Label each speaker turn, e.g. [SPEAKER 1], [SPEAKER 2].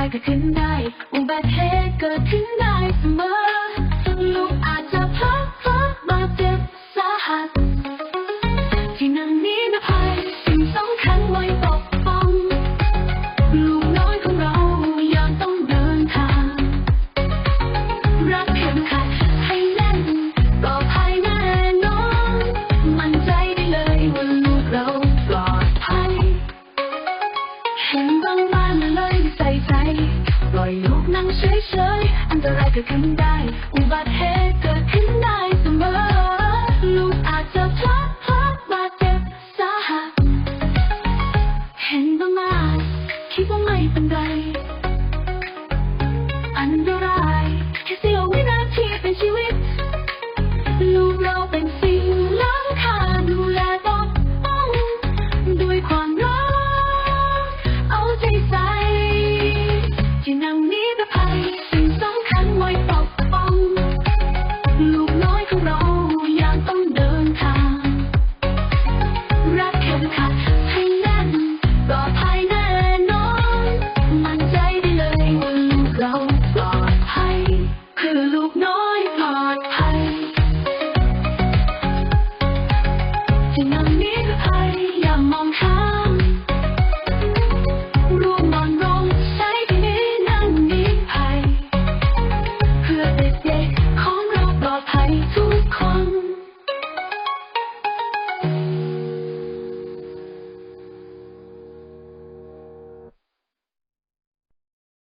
[SPEAKER 1] like a tin knife. เฉยๆอันตรายเกิดขึ้นได้ อุบัติเหตุเกิดขึ้นได้เสมอ ลูกอาจจะพลาดาบาดเจ็บสาหัส เห็นบ้างไหมคิดว่าไม่เป็นไร อันตราย party